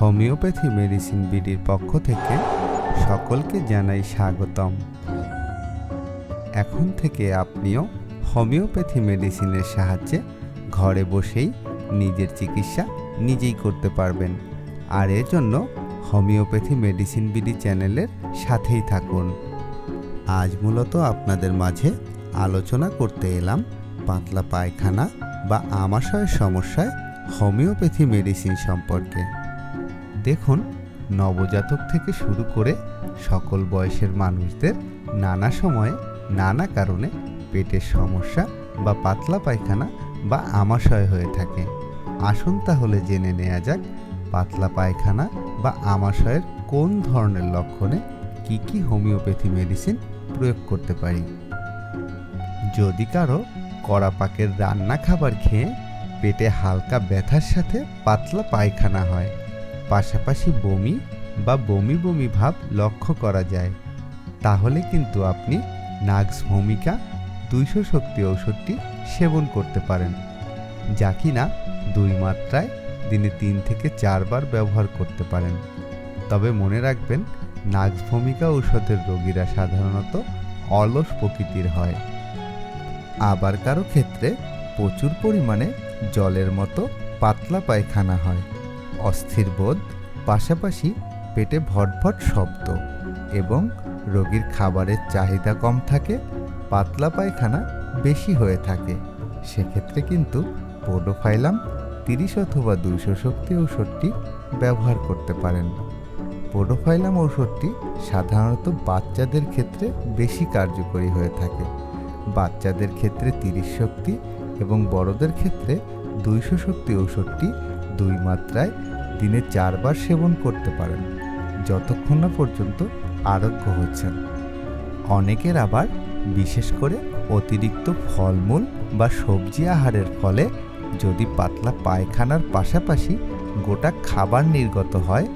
Homeopathy medicine বিডির পক্ষ থেকে সকলকে জানাই স্বাগতম। এখন থেকে আপনিও হোমিওপ্যাথি মেডিসিনের সাহায্যে ঘরে বসেই নিজের চিকিৎসা নিজেই করতে পারবেন। আর এর জন্য হোমিওপ্যাথি মেডিসিন বিডি চ্যানেলের সাথেই থাকুন। আজ মূলত আপনাদের মাঝে আলোচনা করতে এলাম পাতলা পায়খানা বা আমাশয়ের সমস্যায় হোমিওপ্যাথি মেডিসিন সম্পর্কে। দেখুন, নবজাতক থেকে শুরু করে সকল বয়সের মানুষদের নানা সময়ে নানা কারণে পেটের সমস্যা বা পাতলা পায়খানা বা আমাশয় হয়ে থাকে। আসুন তাহলে জেনে নেওয়া যাক, পাতলা পায়খানা বা আমাশয়ের কোন ধরনের লক্ষণে কি কি হোমিওপ্যাথি মেডিসিন প্রয়োগ করতে পারি? যদি কারও কড়া পাকের রান্না খাবার খেয়ে পেটে হালকা ব্যথার সাথে পাতলা পায়খানা হয় পাশাপাশি বমি বা বমি বমি ভাব লক্ষ্য করা যায়। তাহলে কিন্তু আপনি নাগস ভূমিকা, দুইশো শক্তি ঔষধটি সেবন করতে পারেন, যা কিনা দুই মাত্রায় দিনে তিন থেকে চারবার ব্যবহার করতে পারেন। তবে মনে রাখবেন, নাগস ভূমিকা ঔষধের রোগীরা সাধারণত অলস প্রকৃতির হয়। আবার কারও ক্ষেত্রে প্রচুর পরিমাণে জলের মতো পাতলা পায়খানা হয়। অস্থির বোধ, পাশাপাশি পেটে ভটভট শব্দ এবং রোগীর খাবারের চাহিদা কম থাকে, পাতলা পায়খানা বেশি হয়ে থাকে। সেক্ষেত্রে কিন্তু পোডোফাইলাম তিরিশ অথবা দুইশো শক্তি ঔষধটি ব্যবহার করতে পারেন। পোডোফাইলাম ঔষধটি সাধারণত বাচ্চাদের ক্ষেত্রে বেশি কার্যকরী হয়ে থাকে। বাচ্চাদের ক্ষেত্রে তিরিশ শক্তি এবং বড়দের ক্ষেত্রে দুইশো শক্তি ঔষধটি দুই মাত্রায় দিনে চারবার সেবন করতে পারেন, যতক্ষণ না পর্যন্ত আরোগ্য হচ্ছেন। অনেকের আবার বিশেষ করে অতিরিক্ত ফলমূল বা সবজি আহারের ফলে যদি পাতলা পায়খানার পাশাপাশি গোটা খাবার নির্গত হয়,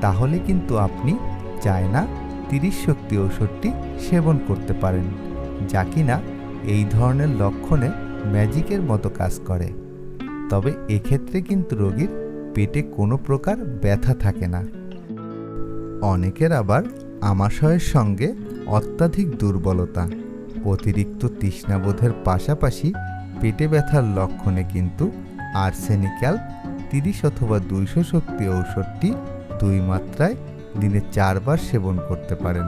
তাহলে কিন্তু আপনি চায় না তিরিশ শক্তি ঔষধটি সেবন করতে পারেন, যা কিনা এই ধরনের লক্ষণে ম্যাজিকের মতো কাজ করে। তবে এক্ষেত্রে কিন্তু রোগীর পেটে কোনো প্রকার ব্যথা থাকে না। অনেকের আবার আমাশয়ের সঙ্গে অত্যাধিক দুর্বলতা, অতিরিক্ত তৃষ্ণাবোধের পাশাপাশি পেটে ব্যথার লক্ষণে কিন্তু আর্সেনিক্যাল তিরিশ অথবা দুইশো শক্তি ঔষধটি দুই মাত্রায় দিনে চারবার সেবন করতে পারেন।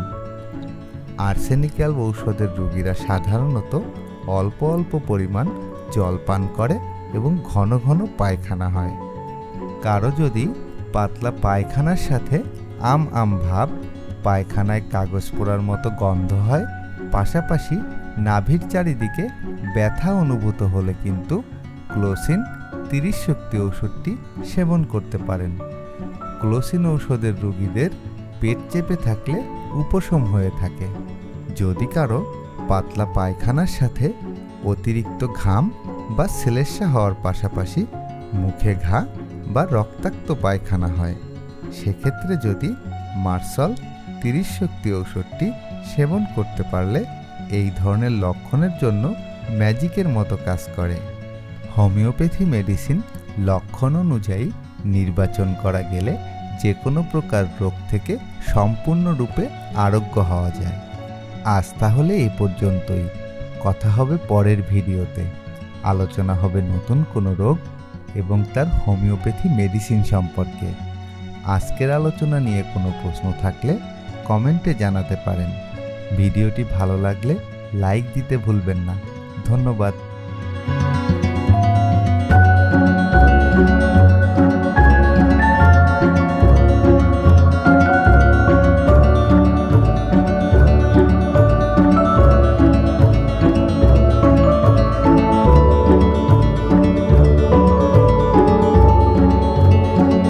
আর্সেনিক্যাল ঔষধের রোগীরা সাধারণত অল্প অল্প পরিমাণ জল পান করে এবং ঘন ঘন পায়খানা হয়। কারও যদি পাতলা পায়খানার সাথে আম আম ভাব পায়খানায় কাগজ পোড়ার মতো গন্ধ হয়, পাশাপাশি নাভির চারিদিকে ব্যথা অনুভূত হলে কিন্তু ক্লোসিন তিরিশ শক্তি ওষুধটি সেবন করতে পারেন। ক্লোসিন ঔষধের রোগীদের পেট চেপে থাকলে উপশম হয়ে থাকে। যদি কারও পাতলা পায়খানার সাথে অতিরিক্ত ঘাম বা সেলেসা হওয়ার পাশাপাশি মুখে ঘা বা রক্তাক্ত পায়খানা হয়। সেক্ষেত্রে যদি মার্সল তিরিশ শক্তি ঔষধটি সেবন করতে পারলে এই ধরনের লক্ষণের জন্য ম্যাজিকের মতো কাজ করে। হোমিওপ্যাথি মেডিসিন লক্ষণ অনুযায়ী নির্বাচন করা গেলে যে কোনো প্রকার রোগ থেকে সম্পূর্ণরূপে আরোগ্য হওয়া যায়। আজ তাহলে এই পর্যন্তই। কথা হবে পরের ভিডিওতে। আলোচনা হবে নতুন কোনো রোগ এবং তার হোমিওপ্যাথি মেডিসিন সম্পর্কে। আজকের আলোচনা নিয়ে কোনো প্রশ্ন থাকলে কমেন্টে জানাতে পারেন। ভিডিওটি ভালো লাগলে লাইক দিতে ভুলবেন না। ধন্যবাদ।